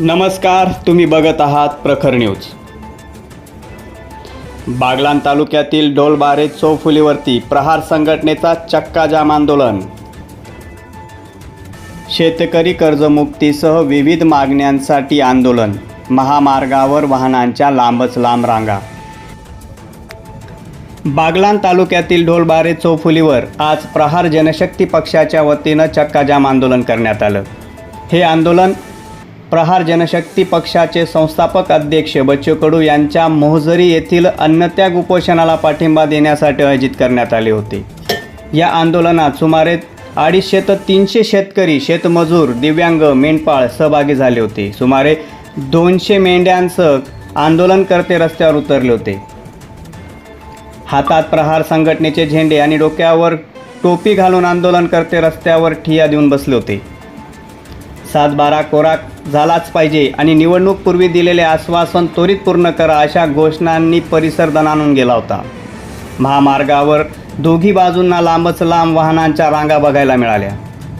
नमस्कार तुम्ही बघत आहात प्रखर न्यूज. बागलान तालुक्यातील डोलबारे चौफुलीवरती प्रहार संघटनेचा चक्काजाम आंदोलन. शेतकरी कर्जमुक्तीसह विविध मागण्यांसाठी आंदोलन महामार्गावर वाहनांच्या लांबच लांब रांगा. बागलान तालुक्यातील ढोलबारे चौफुलीवर आज प्रहार जनशक्ती पक्षाच्या वतीनं चक्काजाम आंदोलन करण्यात आलं. हे आंदोलन प्रहार जनशक्ती पक्षाचे संस्थापक अध्यक्ष बच्चू कडू यांच्या मोहजरी येथील अन्नत्याग उपोषणाला पाठिंबा देण्यासाठी आयोजित करण्यात आले होते. या आंदोलनात सुमारे अडीचशे ते तीनशे शेतकरी शेतमजूर दिव्यांग मेंढपाळ सहभागी झाले होते. सुमारे दोनशे मेंढ्यांसह आंदोलनकर्ते रस्त्यावर उतरले होते. हातात प्रहार संघटनेचे झेंडे आणि डोक्यावर टोपी घालून आंदोलनकर्ते रस्त्यावर ठिया देऊन बसले होते. सात बारा कोरा झालाच पाहिजे आणि निवडणूकपूर्वी दिलेले आश्वासन त्वरित पूर्ण करा अशा घोषणांनी परिसर दणानून गेला होता. महामार्गावर दोघी बाजूंना लांबच लांब वाहनांच्या रांगा बघायला मिळाल्या.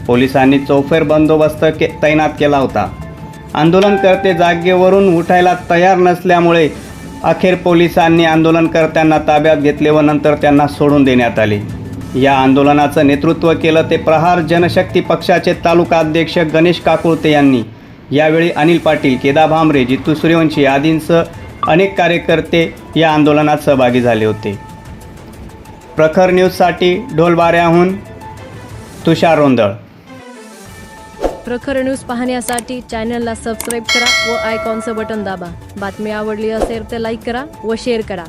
पोलिसांनी चौफेर बंदोबस्त के तैनात केला होता. आंदोलनकर्ते जागेवरून उठायला तयार नसल्यामुळे अखेर पोलिसांनी आंदोलनकर्त्यांना ताब्यात घेतले व नंतर त्यांना सोडून देण्यात आले. या आंदोलनाचं नेतृत्व केलं ते प्रहार जनशक्ती पक्षाचे तालुका अध्यक्ष गणेश काकुळते यांनी. यावेळी अनिल पाटील केदा भांबरे जितू सूर्यवंशी आदींसह अनेक कार्यकर्ते या आंदोलनात सहभागी झाले होते. प्रखर न्यूजसाठी ढोलबाऱ्याहून तुषार रोंदळ. प्रखर न्यूज पाहण्यासाठी चॅनलला सबस्क्राईब करा व आयकॉनचं बटन दाबा. बातमी आवडली असेल तर लाईक करा व शेअर करा.